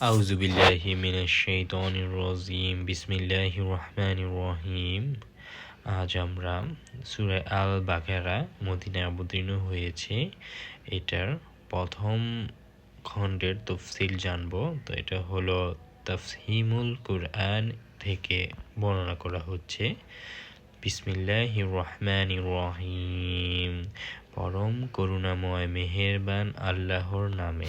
أعوذ بالله من الشيطان الرجيم بسم الله الرحمن الرحيم আজ আমরা সুরে আল বাকেরা মদিনায় অবতীর্ণ হয়েছে এটার প্রথম খণ্ডের তফসিল জানবো তো এটা হলো তফহিমুল কুরআন থেকে বর্ণনা করা হচ্ছে বিসমিল্লাহ রহমান রহিম পরম করুণাময় মেহেরবান আল্লাহর নামে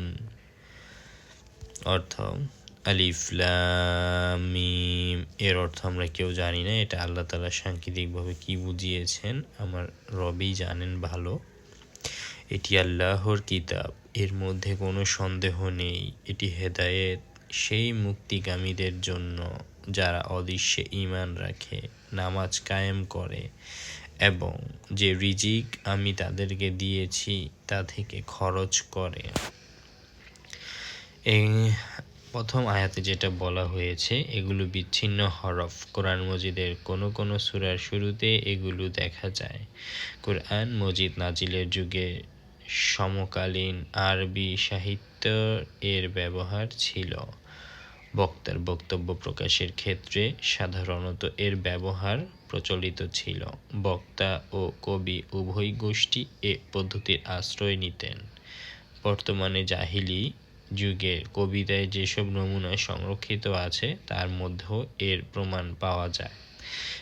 অর্থ আলিফলামিম এর অর্থ আমরা কেউ জানি না। এটা আল্লাহ তালা সাংকেতিকভাবে কি বুঝিয়েছেন? আমার রবি জানেন ভালো। এটি আল্লাহর কিতাব, এর মধ্যে কোনো সন্দেহ নেই। এটি হেদায়েত সেই মুক্তিগামীদের জন্য যারা অদৃশ্যে ইমান রাখে, নামাজ কায়েম করে এবং যে রিজিক আমি তাদেরকে দিয়েছি তা থেকে খরচ করে। এই প্রথম আয়াতে যেটা বলা হয়েছে, এগুলো বিচ্ছিন্ন হরফ। কোরআন মজিদের কোনো কোনো সুরার শুরুতে এগুলো দেখা যায়। কোরআন মজিদ নাজিলের যুগে সমকালীন আরবি সাহিত্য এর ব্যবহার ছিল। বক্তার বক্তব্য প্রকাশের ক্ষেত্রে সাধারণত এর ব্যবহার প্রচলিত ছিল। বক্তা ও কবি উভয় গোষ্ঠী এ পদ্ধতির আশ্রয় নিতেন। বর্তমানে জাহিলি যুগের কবিতায় যেসব নমুনা সংরক্ষিত আছে, তার মধ্যেও এর প্রমাণ পাওয়া যায়।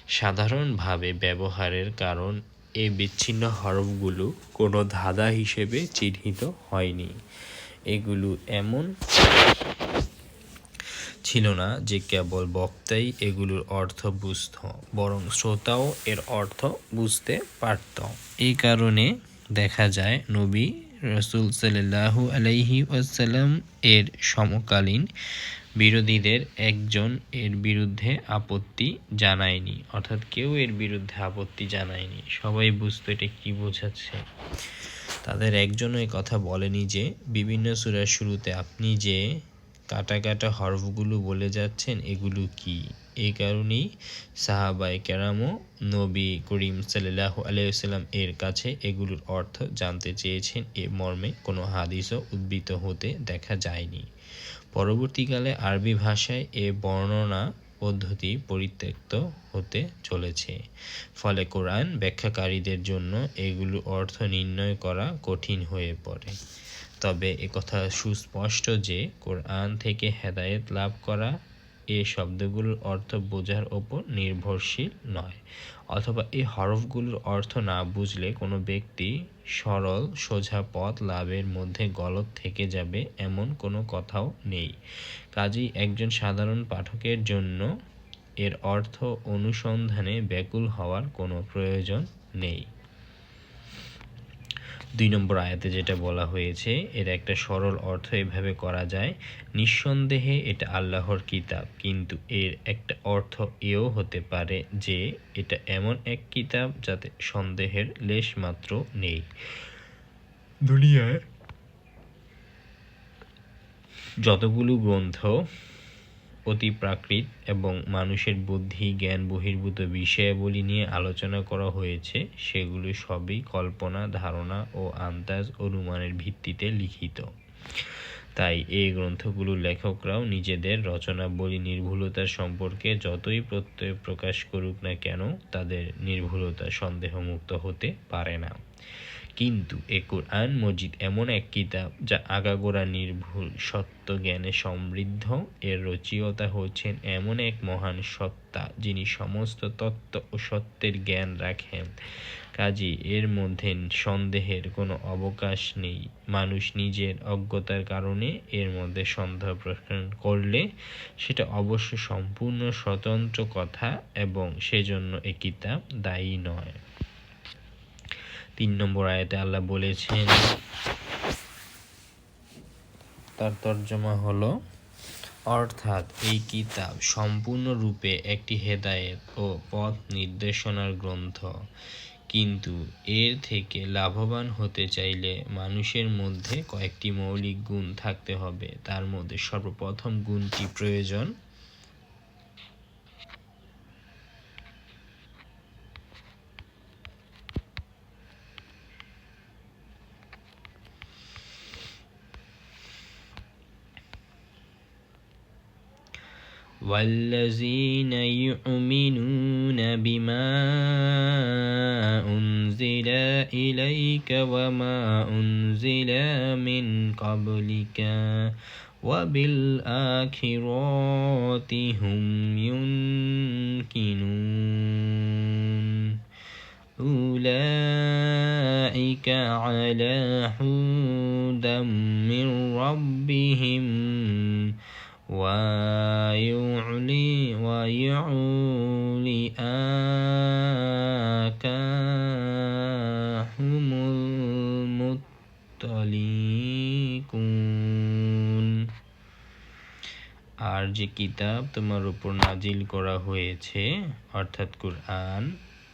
সাধারণভাবে ব্যবহারের কারণ এ বিচ্ছিন্ন হরফগুলো কোনো ধাঁধা হিসেবে চিহ্নিত হয়নি। এগুলো এমন ছিল না যে কেবল বক্তাই এগুলোর অর্থ বুঝত, বরং শ্রোতাও এর অর্থ বুঝতে পারত। এই কারণে দেখা যায় নবী রসুল সাল্লাহু আলাইহি ওয়াসাল্লাম এর সমকালীন বিরোধীদের একজন এর বিরুদ্ধে আপত্তি জানায়নি। অর্থাৎ কেউ এর বিরুদ্ধে আপত্তি জানায়নি। সবাই বুঝতো এটা কী বোঝাচ্ছে। তাদের একজনও কথা বলেনি যে, বিভিন্ন সুরার শুরুতে আপনি যে কাটা কাটা হরফগুলো বলে যাচ্ছেন, এগুলো কি? এই কারণেই সাহাবাই কেরামও নবী করিম সাল্লাহ আলাইসাল্লাম এর কাছে এগুলোর অর্থ জানতে চেয়েছেন। এ মর্মে কোনো হাদিসও উদ্বৃত হতে দেখা যায়নি। পরবর্তীকালে আরবি ভাষায় এ বর্ণনা পদ্ধতি পরিত্যক্ত হতে চলেছে। ফলে কোরআন ব্যাখ্যাকারীদের জন্য এগুলো অর্থ নির্ণয় করা কঠিন হয়ে পড়ে। তবে একথা সুস্পষ্ট যে কোরআন থেকে হেদায়েত লাভ করা এ শব্দগুলোর অর্থ বোঝার ওপর নির্ভরশীল নয়। অথবা এই হরফগুলোর অর্থ না বুঝলে কোনো ব্যক্তি সরল, সোজা পথ লাভের মধ্যে গলত থেকে যাবে এমন কোনো কথাও নেই। কাজেই একজন সাধারণ পাঠকের জন্য এর অর্থ অনুসন্ধানে ব্যাকুল হওয়ার কোনো প্রয়োজন নেই। দুই নম্বর আয়াতে যেটা বলা হয়েছে, এর একটা সরল অর্থ এভাবে করা যায়, নিঃসন্দেহে এটা আল্লাহর কিতাব, কিন্তু এর একটা অর্থ এও হতে পারে যে এটা এমন এক কিতাব যাতে সন্দেহের লেশ মাত্র নেই। দুনিয়ায় যতগুলো গ্রন্থ অতি প্রাকৃত এবং মানুষের বুদ্ধি, জ্ঞান বহির্ভূত বিষয়াবলী নিয়ে আলোচনা করা হয়েছে, সেগুলো সবই কল্পনা, ধারণা ও আন্দাজ অনুমানের ভিত্তিতে লিখিত। তাই এই গ্রন্থগুলোর লেখকরাও নিজেদের রচনাবলী নির্ভুলতা সম্পর্কে যতই প্রত্যয় প্রকাশ করুক না কেন, তাদের নির্ভুলতা সন্দেহমুক্ত হতে পারে না। কিন্তু এ কোরআন মজিদ এমন এক কিতাব যা আগাগোড়া নির্ভুল সত্য জ্ঞানে সমৃদ্ধ। এর রচিয়তা হচ্ছেন এমন এক মহান সত্তা যিনি সমস্ত তত্ত্ব ও সত্যের জ্ঞান রাখেন। কাজী এর মধ্যে সন্দেহের কোনো অবকাশ নেই। মানুষ নিজের অজ্ঞতার কারণে এর মধ্যে সন্দেহ প্রশ্ন করলে সেটা অবশ্য সম্পূর্ণ স্বতন্ত্র কথা এবং সেজন্য এ কিতাব দায়ী নয়। তিন নম্বর আয়াতে আল্লাহ বলেছেন, তার তর্জমা হলো, অর্থাৎ এই কিতাব সম্পূর্ণরূপে একটি হেদায়েত ও পথ নির্দেশনার গ্রন্থ। কিন্তু এর থেকে লাভবান হতে চাইলে মানুষের মধ্যে কয়েকটি মৌলিক গুণ থাকতে হবে। তার মধ্যে সর্বপ্রথম গুণটি প্রয়োজন। والذين يؤمنون بما أنزل إليك وما أنزل من قبلك وبالآخرات هم ينكنون. أولئك على هدى من ربهم ويعلي ويعلي آكاهم المطلقون আর যে কিতাব তোমার উপর নাজিল করা হয়েছে অর্থাৎ কুরআন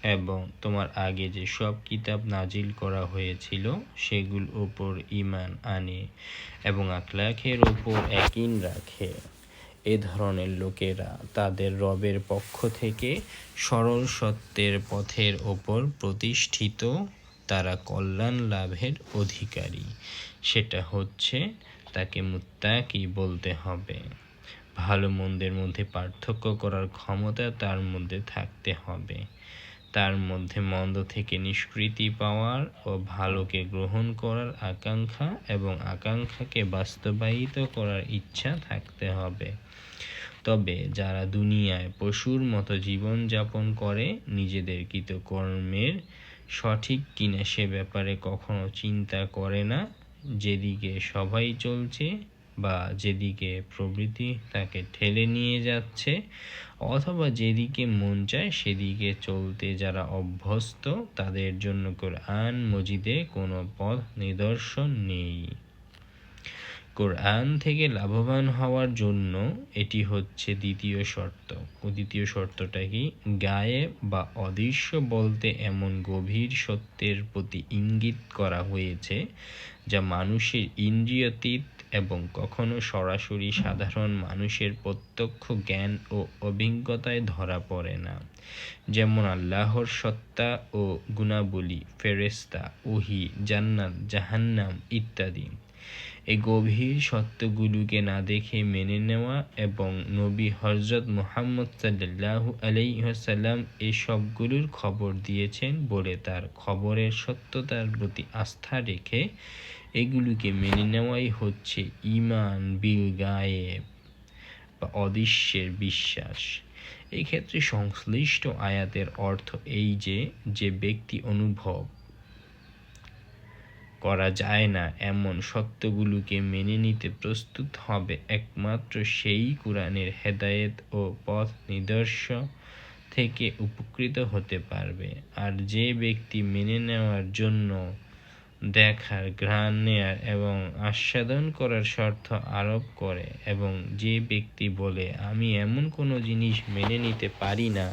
এবং তোমার আগে যে সব কিতাব নাজিল করা হয়েছিল, সেগুলোর ওপর ইমান আনে এবং আখলাখের ওপর একইন রাখে। এ ধরনের লোকেরা তাদের রবের পক্ষ থেকে সরল সত্যের পথের ওপর প্রতিষ্ঠিত, তারা কল্যাণ লাভের অধিকারী। সেটা হচ্ছে তাকে মুত্তাকি বলতে হবে। ভালো মন্দের মধ্যে পার্থক্য করার ক্ষমতা তার মধ্যে থাকতে হবে। তার মধ্যে মন্দ থেকে নিষ্কৃতি পাওয়ার ও ভালোকে গ্রহণ করার আকাঙ্ক্ষা এবং আকাঙ্ক্ষাকে বাস্তবায়িত করার ইচ্ছা থাকতে হবে। তবে যারা দুনিয়ায় পশুর মতো জীবন যাপন করে, নিজেদের কৃতকর্মের সঠিক কিনা সে ব্যাপারে কখনো চিন্তা করে না। যেদিকে সবাই চলছে বা যেদিকে প্রবৃতি তাকে ঠেলে নিয়ে যাচ্ছে, অথবা যেদিকে মন চায় সেদিকে চলতে যারা অভ্যস্ত, তাদের জন্য কোরআন মজিদে কোনো পথ নিদর্শন নেই। কোরআন থেকে লাভবান হওয়ার জন্য এটি হচ্ছে দ্বিতীয় শর্ত। দ্বিতীয় শর্তটা কি? গায়ে বা অদৃশ্য বলতে এমন গভীর সত্যের প্রতি ইঙ্গিত করা হয়েছে, যা মানুষের ইন্দ্রিয়তীত এবং কখনো সরাসরি সাধারণ মানুষের প্রত্যক্ষ জ্ঞান ও অভিজ্ঞতায় ধরা পড়ে না। যেমন আল্লাহর সত্তা ও গুণাবলী ফেরেস্তা ওহি, জান্নাত, জাহান্নাম ইত্যাদি। এই গভীর সত্যগুলোকে না দেখে মেনে নেওয়া এবং নবী হজরত মোহাম্মদ সাল্লাহু আলাইসাল্লাম এই সবগুলোর খবর দিয়েছেন বলে তার খবরের সত্যতার প্রতি আস্থা রেখে এগুলোকে মেনে নেওয়াই হচ্ছে ইমান বিল গায়েব বা অদৃশ্যের বিশ্বাস। এক্ষেত্রে সংশ্লিষ্ট আয়াতের অর্থ এই যে যে ব্যক্তি অনুভব করা যায় না। এমন সত্যগুলোকে মেনে নিতে প্রস্তুত হবে একমাত্র সেই কোরআনের হেদায়েত ও পথ নিদর্শ থেকে উপকৃত হতে পারবে। আর যে ব্যক্তি মেনে নেওয়ার জন্য দেখার, ঘ্রাণ নেয়ার এবং আস্বাদন করার শর্ত আরোপ করে এবং যে ব্যক্তি বলে, আমি এমন কোনো জিনিস মেনে নিতে পারি না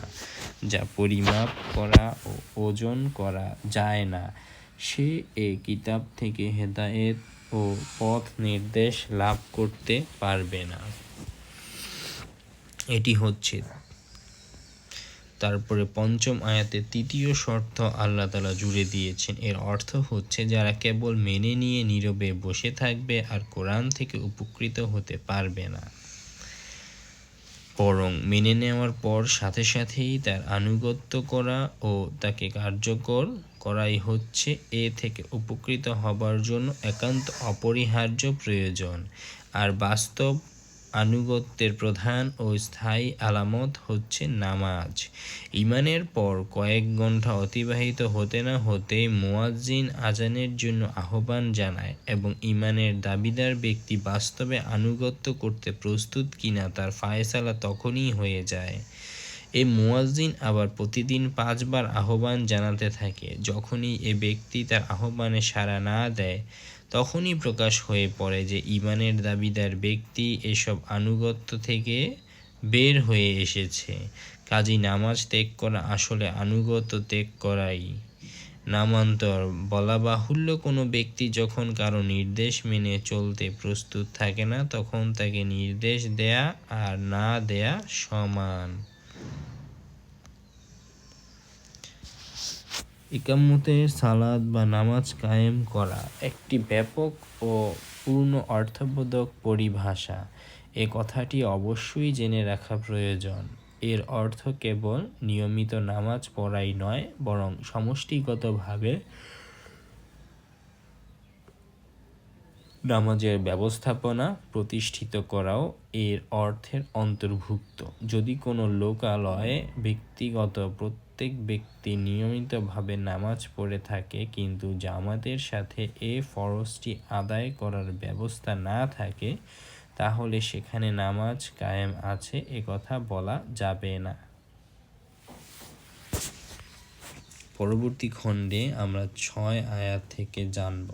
যা পরিমাপ করা ও ওজন করা যায় না। সে এ কিতাব থেকে হেদায়েত ও পথ নির্দেশ লাভ করতে পারবে না। এটি হচ্ছে তারপরে পঞ্চম আয়াতে তৃতীয় শর্ত আল্লাহ তালা জুড়ে দিয়েছেন। এর অর্থ হচ্ছে যারা কেবল মেনে নিয়ে নীরবে বসে থাকবে আর কোরআন থেকে উপকৃত হতে পারবে না। বরং মেনে নেওয়ার পর সাথে সাথেই তার আনুগত্য করা ও তাকে কার্যকর করাই হচ্ছে এ থেকে উপকৃত হবার জন্য একান্ত অপরিহার্য প্রয়োজন। আর বাস্তব আনুগত্যের প্রধান ও স্থায়ী আলামত হচ্ছে নামাজ। ইমানের পর কয়েক ঘণ্টা অতিবাহিত হতে না হতে মোয়াজ্জিন আজানের জন্য আহ্বান জানায় এবং ইমানের দাবিদার ব্যক্তি বাস্তবে আনুগত্য করতে প্রস্তুত কিনা তার ফায়সালা তখনই হয়ে যায়। এই মুয়াজ্জিন আবার প্রতিদিন পাঁচবার আহ্বান জানাতে থাকে। যখনই এ ব্যক্তি তার আহ্বানে সাড়া না দেয় তখনই প্রকাশ হয়ে পড়ে যে ইমানের দাবিদার ব্যক্তি এসব আনুগত্য থেকে বের হয়ে এসেছে। কাজী নামাজ ত্যাগ করা আসলে আনুগত্য ত্যাগ করাই নামান্তর। বলা বাহুল্য, কোনো ব্যক্তি যখন কারও নির্দেশ মেনে চলতে প্রস্তুত থাকে না, তখন তাকে নির্দেশ দেয়া আর না দেয়া সমান। ইকামতের সালাদ বা নামাজ কায়েম করা একটি ব্যাপক ও পূর্ণ অর্থবোধক পরিভাষা। এ কথাটি অবশ্যই জেনে রাখা প্রয়োজন। এর অর্থ কেবল নিয়মিত নামাজ পড়াই নয়, বরং সমষ্টিগতভাবে নামাজের ব্যবস্থাপনা প্রতিষ্ঠিত করাও এর অর্থের অন্তর্ভুক্ত। যদি কোনো লোকালয়ে ব্যক্তিগত প্রত্যেক ব্যক্তি নিয়মিতভাবে নামাজ পড়ে থাকে, কিন্তু জামাতের সাথে এ ফরজটি আদায় করার ব্যবস্থা না থাকে, তাহলে সেখানে নামাজ কায়েম আছে, এ কথা বলা যাবে না। পরবর্তী খণ্ডে আমরা ছয় আয়াত থেকে জানব।